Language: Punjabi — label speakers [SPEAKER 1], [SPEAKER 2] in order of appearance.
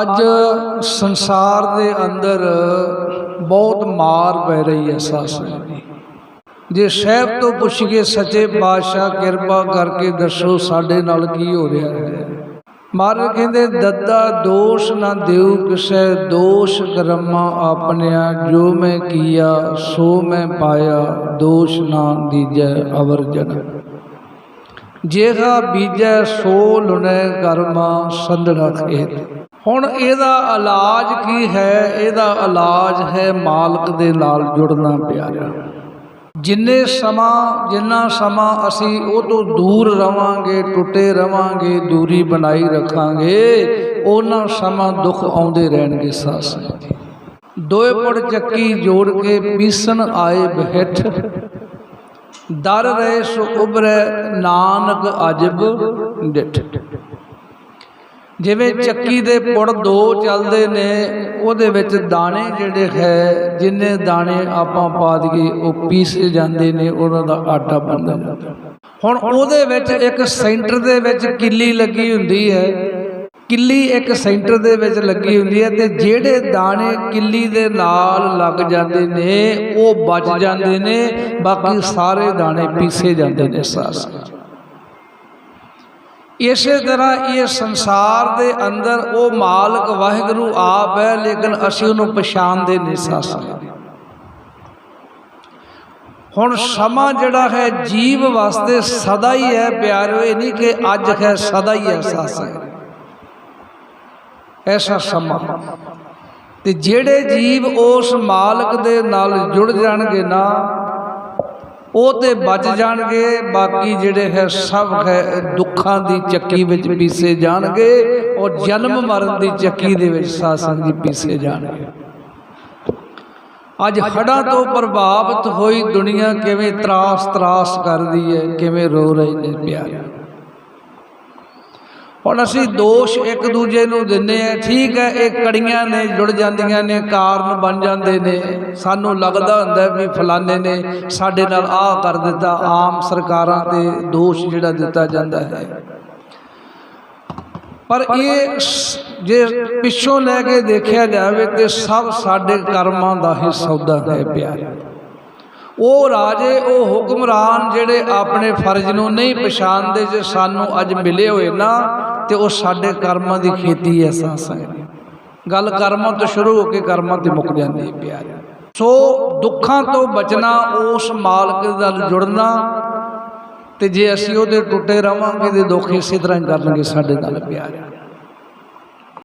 [SPEAKER 1] ਅੱਜ ਸੰਸਾਰ ਦੇ ਅੰਦਰ ਬਹੁਤ ਮਾਰ ਪੈ ਰਹੀ ਹੈ ਸਾਸਾਂ। ਦੀ ਜੇ ਸਾਹਿਬ ਤੋਂ ਪੁੱਛੀਏ, ਸੱਚੇ ਪਾਤਸ਼ਾਹ ਕਿਰਪਾ ਕਰਕੇ ਦੱਸੋ ਸਾਡੇ ਨਾਲ ਕੀ ਹੋ ਰਿਹਾ ਹੈ। ਮਹਾਰਾਜ ਕਹਿੰਦੇ ਦੱਦਾ ਦੋਸ਼ ਨਾ ਦਿਉ ਕਿਸੇ, ਦੋਸ਼ ਕਰਮਾ ਆਪਣਿਆ, ਜੋ ਮੈਂ ਕੀਆ, ਸੋ ਮੈਂ ਪਾਇਆ, ਦੋਸ਼ ਨਾ ਦੀਜੈ ਅਵਰ ਜਨ। ਜੇਹਾ ਬੀਜੈ, ਸੋ ਲੁਣੈ ਕਰਮਾ ਸੰਧੜਾ ਖੇਤ। ਹੁਣ ਇਹਦਾ ਇਲਾਜ ਕੀ ਹੈ? ਇਹਦਾ ਇਲਾਜ ਹੈ ਮਾਲਕ ਦੇ ਨਾਲ ਜੁੜਨਾ ਪਿਆਰਾ। ਜਿੰਨੇ ਸਮਾਂ, ਜਿੰਨਾ ਸਮਾਂ ਅਸੀਂ ਉਹ ਤੋਂ ਦੂਰ ਰਵਾਂਗੇ, ਟੁੱਟੇ ਰਵਾਂਗੇ, ਦੂਰੀ ਬਣਾਈ ਰੱਖਾਂਗੇ, ਉਹਨਾਂ ਸਮਾਂ ਦੁੱਖ ਆਉਂਦੇ ਰਹਿਣਗੇ ਸਾਸ। ਦੋਏ ਪੜ ਚੱਕੀ ਜੋੜ ਕੇ ਪੀਸਣ ਆਏ ਬਹਿਠ। ਦਰ ਰਹੇ ਸੋ ਉਬਰੈ ਨਾਨਕ ਅਜਬ ਡਿਠ। ਜਿਵੇਂ ਚੱਕੀ ਦੇ ਪੁੜ ਦੋ ਚੱਲਦੇ ਨੇ ਉਹਦੇ ਵਿੱਚ ਦਾਣੇ ਜਿਹੜੇ ਹੈ ਜਿੰਨੇ ਦਾਣੇ ਆਪਾਂ ਪਾ ਦਈਏ ਉਹ ਪੀਸ ਜਾਂਦੇ ਨੇ ਉਹਨਾਂ ਦਾ ਆਟਾ ਬਣ ਜਾਂਦਾ ਹੁਣ ਉਹਦੇ ਵਿੱਚ ਇੱਕ ਸੈਂਟਰ ਦੇ ਵਿੱਚ ਕਿੱਲੀ ਲੱਗੀ ਹੁੰਦੀ ਹੈ। ਕਿੱਲੀ ਇੱਕ ਸੈਂਟਰ ਦੇ ਵਿੱਚ ਲੱਗੀ ਹੁੰਦੀ ਹੈ ਤੇ ਜਿਹੜੇ ਦਾਣੇ ਕਿੱਲੀ ਦੇ ਨਾਲ ਲੱਗ ਜਾਂਦੇ ਨੇ ਉਹ ਬਚ ਜਾਂਦੇ ਨੇ ਬਾਕੀ ਸਾਰੇ ਦਾਣੇ ਪੀਸੇ ਜਾਂਦੇ ਨੇ ਸਾਸ ਇਸੇ ਤਰ੍ਹਾਂ ਇਹ ਸੰਸਾਰ ਦੇ ਅੰਦਰ ਉਹ ਮਾਲਕ ਵਾਹਿਗੁਰੂ ਆਪ ਹੈ, ਲੇਕਿਨ ਅਸੀਂ ਉਹਨੂੰ ਪਛਾਣਦੇ ਨਹੀਂ ਸਾਸਾਂ ਹੁਣ ਸਮਾਂ ਜਿਹੜਾ ਹੈ ਜੀਵ ਵਾਸਤੇ ਸਦਾ ਹੀ ਹੈ, ਪਿਆਰਿਓ, ਇਹ ਨਹੀਂ ਕਿ ਅੱਜ ਹੈ, ਸਦਾ ਹੀ ਹੈ ਸਾਸਾਂ। ਐਸਾ ਸਮਾਂ। ਤੇ ਜਿਹੜੇ ਜੀਵ ਉਸ ਮਾਲਕ ਦੇ ਨਾਲ ਜੁੜ ਜਾਣਗੇ ਨਾ ਉਹ ਤੇ ਬਚ ਜਾਣਗੇ, ਬਾਕੀ ਜਿਹੜੇ ਹੈ ਸਭ ਹੈ ਦੁੱਖਾਂ ਦੀ ਚੱਕੀ ਵਿੱਚ ਪੀਸੇ ਜਾਣਗੇ ਔਰ ਜਨਮ ਮਰਨ ਦੀ ਚੱਕੀ ਦੇ ਵਿੱਚ ਸਾਸੰਗ ਜੀ ਪੀਸੇ ਜਾਣਗੇ। ਅੱਜ ਹੜਾਂ ਤੋਂ ਪ੍ਰਭਾਵਿਤ ਹੋਈ ਦੁਨੀਆ ਕਿਵੇਂ ਤਰਾਸ ਤਰਾਸ ਕਰਦੀ ਹੈ, ਕਿਵੇਂ ਰੋ ਰਹੀ ਨੇ ਪਿਆਰੇ। ਹੁਣ ਅਸੀਂ ਦੋਸ਼ ਇੱਕ ਦੂਜੇ ਨੂੰ ਦਿੰਨੇ ਆ ਠੀਕ ਹੈ, ਇਹ ਕੜੀਆਂ ਨੇ ਜੁੜ ਜਾਂਦੀਆਂ ਨੇ, ਕਾਰਨ ਬਣ ਜਾਂਦੇ ਨੇ। ਸਾਨੂੰ ਲੱਗਦਾ ਹੁੰਦਾ ਵੀ ਫਲਾਣੇ ਨੇ ਸਾਡੇ ਨਾਲ ਆਹ ਕਰ ਦਿੱਤਾ, ਆਮ ਸਰਕਾਰਾਂ ਤੇ ਦੋਸ਼ ਜਿਹੜਾ ਦਿੱਤਾ ਜਾਂਦਾ ਹੈ। ਪਰ ਇਹ ਜੇ ਪਿੱਛੋਂ ਲੈ ਕੇ ਦੇਖਿਆ ਜਾਵੇ ਤੇ ਸਭ ਸਾਡੇ ਕਰਮਾਂ ਦਾ ਹੀ ਸੌਦਾ ਹੈ ਪਿਆਰੇ। ਉਹ ਰਾਜੇ, ਉਹ ਹੁਕਮਰਾਨ ਜਿਹੜੇ ਆਪਣੇ ਫਰਜ਼ ਨੂੰ ਨਹੀਂ ਪਛਾਣਦੇ, ਜੇ ਸਾਨੂੰ ਅੱਜ ਮਿਲੇ ਹੋਏ ਨਾ ਤੇ ਉਹ ਸਾਡੇ ਕਰਮਾਂ ਦੀ ਖੇਤੀ ਐ ਸਾਸਾਂ ਗੱਲ ਕਰਮਾਂ ਤੋਂ ਸ਼ੁਰੂ ਹੋ ਕੇ ਕਰਮਾਂ ਤੇ ਮੁੱਕ ਜਾਂਦੀ ਹੈ ਪਿਆਰੇ। ਸੋ ਦੁੱਖਾਂ ਤੋਂ ਬਚਣਾ, ਉਸ ਮਾਲਕ ਨਾਲ ਜੁੜਨਾ ਤੇ ਜੇ ਅਸੀਂ ਉਹਦੇ ਟੁੱਟੇ ਰਵਾਂਗੇ ਤੇ ਦੁੱਖ ਇਸੇ ਤਰ੍ਹਾਂ ਹੀ ਕਰਨਗੇ ਸਾਡੇ ਨਾਲ ਪਿਆਰੇ।